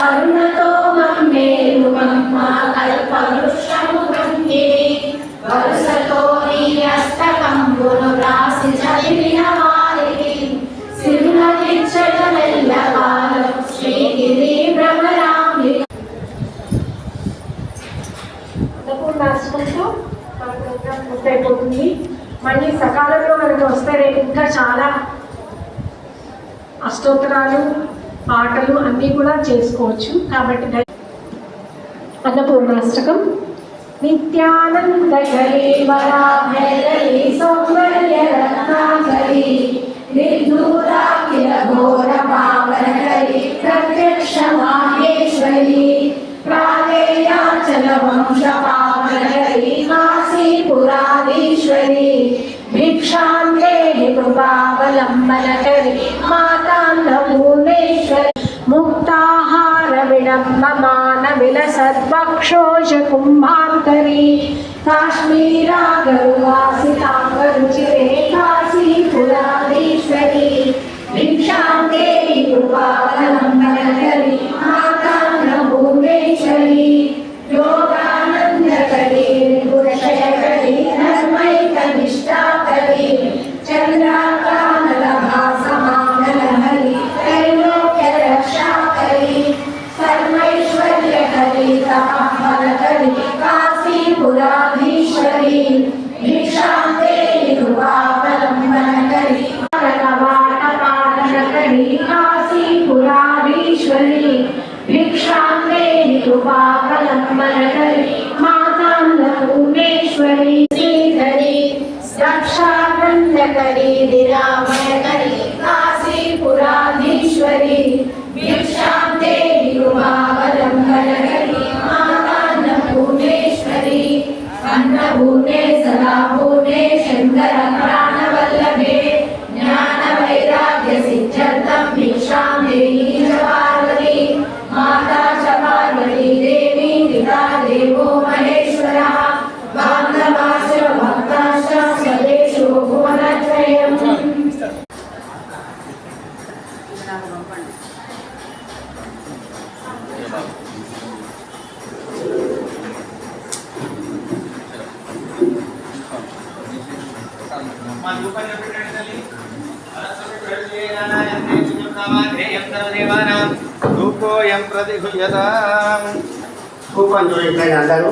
కరుణతో మమ్మేలు మమ్మ కల్పవృక్షము వంటిది వరుసతో నీ అష్టకంబును రాసి చదివిన వారికి సిరులకిచ్చట మెల్లగాలం శ్రీగిరి మన ప్రోగ్రాం పూర్తయిపోతుంది. మళ్ళీ సకాలంలో మనకు వస్తే రేపు ఇంకా చాలా అష్టోత్తరాలు పాటలు అన్నీ కూడా చేసుకోవచ్చు. కాబట్టి అన్నపూర్ణాష్టకం. నిత్యానందకరీ భైరవి సౌందర్య రత్నాకరి నిర్ధూరాఖిల ఘోర పావనకరి ప్రత్యక్ష మాహేశ్వరి ప్రాళేయాచల వంశ పావనకరి కాశీపురాధీశ్వరి భిక్షాంతే కృపావలంబనకరి ముక్తాహార విడంబమాన కృపావలంబనకరి మాతాన్నపూర్ణేశ్వరి శ్రీధరి రక్షాబంధకరి నిరామయకరి కాశీపురాధీశ్వరి భిక్షాంతే కృపావలంబనకరి మాతాన్నపూర్ణేశ్వరి అన్నపూర్ణే సదాపూర్ణే శంకర ధూపోయం ప్రతిహుయతాం కూపం చూపించండి అందరూ